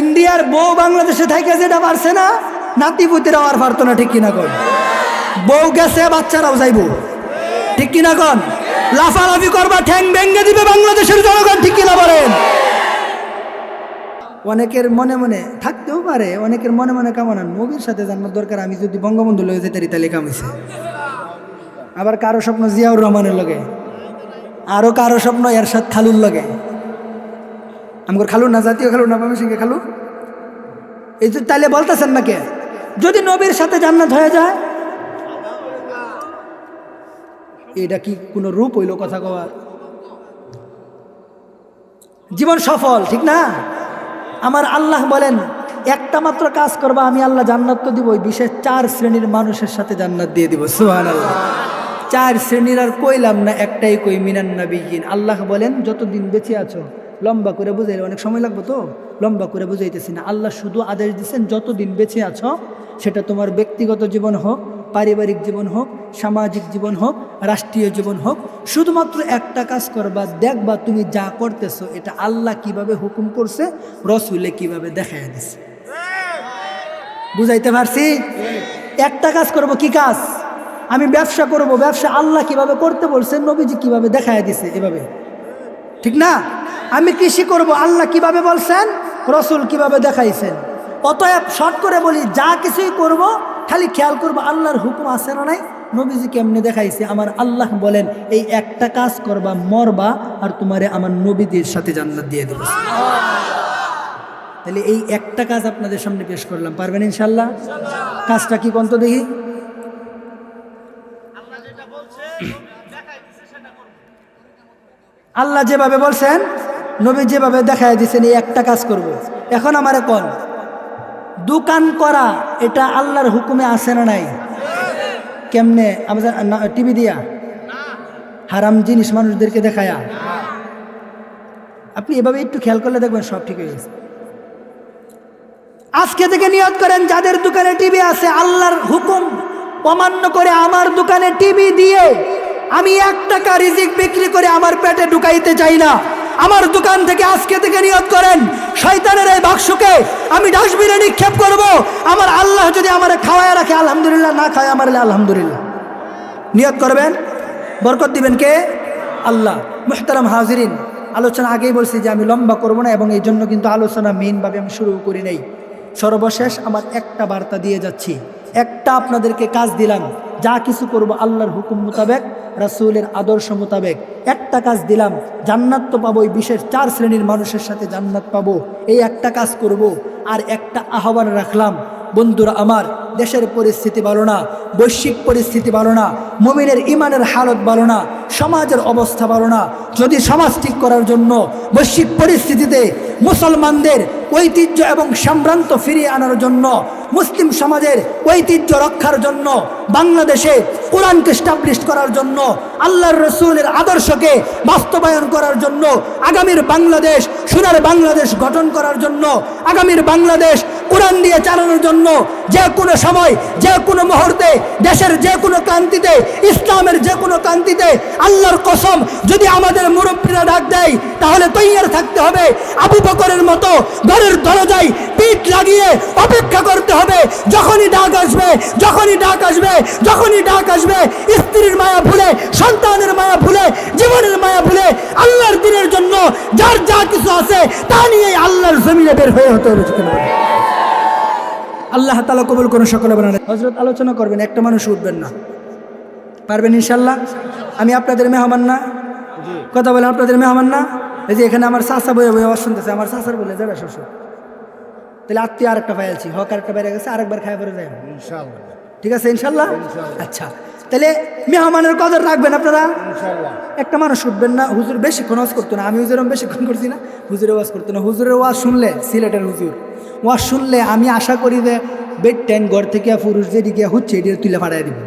ইন্ডিয়ার বউ বাংলাদেশে থাকে যেটা পারছে না নাতি পুতিরাও আর পারতো না ঠিক কিনা কন? বউ গেছে, বাচ্চারাও যাইবো। ঠিক কিনা কন? লাফালাফি করবা, ঠ্যাং ভেঙ্গে দিবে বাংলাদেশের জনগণ, ঠিক কিনা বলেন? অনেকের মনে মনে থাকতেও পারে, অনেকের মনে মনে কামনা, নবীর সাথে জানার দরকার, আমি যদি বঙ্গবন্ধু লয়ে যেতে তাহলে কামিছে আবার কারও স্বপ্ন জিয়াউর রহমানের লগে আরও কারও স্বপ্ন এরশাদ খালুর লগে। আমার খালু না জাতীয় খালু না সিংহে খালু? এই যে তাইলে বলতেছেন না কে যদি নবীর সাথে জান্নাত হয়ে যায়? এটা কি কোনো রূপ হইল কথা কওয়ার? জীবন সফল, ঠিক না? আমার আল্লাহ বলেন, একটা মাত্র কাজ করবা, আমি আল্লাহ জান্নাত তো দিব বিশেষ চার শ্রেণির মানুষের সাথে জান্নাত দিয়ে দিব সোহান আল্লাহ চার শ্রেণির আর কইলাম না, একটাই কই, মিনান নাবিগিন আল্লাহ বলেন, যতদিন বেঁচে আছো লম্বা করে বুঝাইলে অনেক সময় লাগবে তো? লম্বা করে বুঝাইতেছি না। আল্লাহ শুধু আদেশ দিচ্ছেন যতদিন বেঁচে আছো, সেটা তোমার ব্যক্তিগত জীবন হোক, পারিবারিক জীবন হোক, সামাজিক জীবন হোক, রাষ্ট্রীয় জীবন হোক, শুধুমাত্র একটা কাজ করবা, দেখবা তুমি যা করতেছো, এটা আল্লাহ কীভাবে হুকুম করছে, রসুলে কীভাবে দেখাই দিছে। বুঝাইতে পারছি? একটা কাজ করব, কি কাজ? আমি ব্যবসা করব, ব্যবসা আল্লাহ কীভাবে করতে বলছেন নবীজি কীভাবে দেখায় দিছে, এভাবে। ঠিক না? আমি কৃষি করব, আল্লাহ কীভাবে বলছেন? রসুল কীভাবে দেখাইছেন? অতএব শর্ট করে বলি, যা কিছুই করব, খালি খেয়াল করব, আল্লাহর হুকুম আছে না নাই? নবীজি কেমনে দেখাইছে? আমার আল্লাহ বলেন, এই একটা কাজ করবা, মরবা, আর তোমারে আমার নবীদের সাথে জান্নাত দিয়ে দেবো। তাহলে এই একটা কাজ আপনাদের সামনে পেশ করলাম, পারবেন ইনশাল্লাহ? কাজটা কি কন্ত দেখি? আল্লাহ যেভাবে বলছেন নবী যেভাবে দেখায় দিয়েছেন এই একটা কাজ করব। এখন আমার কোন, দোকান করা, এটা আল্লাহর হুকুমে আসে না নাই? কেমনে? আমাদের টিভি দিয়া? হারাম জিনিস মানুষদেরকে দেখায়া? আপনি এভাবে একটু খেয়াল করলে দেখবেন সব ঠিক হয়ে গেছে। আজকে থেকে নিয়ত করেন, যাদের দোকানে টিভি আছে, আল্লাহর হুকুম অমান্য করে আমার দোকানে টিভি দিয়ে আমি এক টাকা রিজিক বিক্রি করে আমার পেটে ঢুকাইতে চাই না। আমার দোকান থেকে আজকে থেকে নিয়ত করেন, শয়তানের এই বাক্সকে আমি ডাস্টবিনে নিক্ষেপ করব। আমার আল্লাহ যদি আমার খাওয়ায় রাখে, আলহামদুলিল্লাহ, না খায় আমার আলহামদুলিল্লাহ। নিয়ত করবেন? বরকত দিবেন কে? আল্লাহ। মুহতারাম হাজিরিন, আলোচনা আগেই বলছি যে আমি লম্বা করব না এবং এই জন্য কিন্তু আলোচনা মেইনভাবে আমি শুরু করি নাই। সর্বশেষ আমার একটা বার্তা দিয়ে যাচ্ছি। একটা আপনাদেরকে কাজ দিলাম। যা কিছু করব আল্লাহর হুকুম মোতাবেক, রাসুলের আদর্শ মোতাবেক। একটা কাজ দিলাম, জান্নাত তো পাবো এই বিশেষ চার শ্রেণির মানুষের সাথে জান্নাত পাবো। এই একটা কাজ করব, আর একটা আহ্বান রাখলাম। বন্ধুরা আমার, দেশের পরিস্থিতি ভালো না, বৈশ্বিক পরিস্থিতি ভালো না, মমিনের ইমানের হালত ভালো না, সমাজের অবস্থা ভালো না। যদি সমাজ ঠিক করার জন্য বৈশ্বিক পরিস্থিতিতে মুসলমানদের ঐতিহ্য এবং সম্ভ্রান্ত ফিরিয়ে আনার জন্য মুসলিম সমাজের ঐতিহ্য রক্ষার জন্য, বাংলাদেশে কোরআনকে স্টাবলিশ করার জন্য, আল্লাহর রসুলের আদর্শকে বাস্তবায়ন করার জন্য, আগামীর বাংলাদেশ, সোনার বাংলাদেশ গঠন করার জন্য, আগামীর বাংলাদেশ কোরআন দিয়ে চালানোর জন্য যে কোনো সময়, যে কোনো মুহূর্তে, দেশের যে কোনো ক্রান্তিতে, ইসলামের যে কোনো ক্রান্তিতে আল্লাহর কসম যদি আমাদের মুরব্বীরা ডাক দেয়, তাহলে তৈয়ার থাকতে হবে আবু বকরের মতো ঘরের দরজায় পিঠ লাগিয়ে অপেক্ষা করতে হবে যখনই ডাক আসবে, যখনই ডাক আসবে, যখনই ডাক আসবে, স্ত্রীর মায়া ভুলে, সন্তানের মায়া ভুলে, জীবনের মায়া ভুলে আল্লাহর দিনের জন্য যার যা কিছু আছে, তা নিয়ে আল্লাহর জমিনে বের হয়ে হতে হবে। আল্লাহ তালা কবুল কোনো সকলে বানালে হজরত আলোচনা করবেন একটা মানুষ উঠবেন না। পারবেন ইনশাল্লাহ আমি আপনাদের মেহমান না। কথা বলেন আপনাদের মেহমান না? এই যে এখানে আমার চাষা বয়ে বয়ে শুনতেছে আমার চাষার বলে যাবে শ্বশুর। তাহলে আত্মীয় আরেকটা পাইছি হক আরেকটা বাইরে গেছে আরেকবার খাই পরে যাই ঠিক আছে ইনশাল্লাহ আচ্ছা তাহলে মেহমানের কদর রাখবেন আপনারা? একটা মানুষ উঠবেন না হুজুর বেশিক্ষণ ওয়াজ করতো না আমি হুজুরম বেশিক্ষণ করছি না হুজুরের ওয়াজ করতো না। হুজুরের ওয়াজ শুনলে সিলেটের হুজুর। ওয়াজ শুনলে আমি আশা করি যে বেড টেন ঘর থেকে পুরুষদের গিয়ে হচ্ছে এটি তুলে ফাটাই দিব।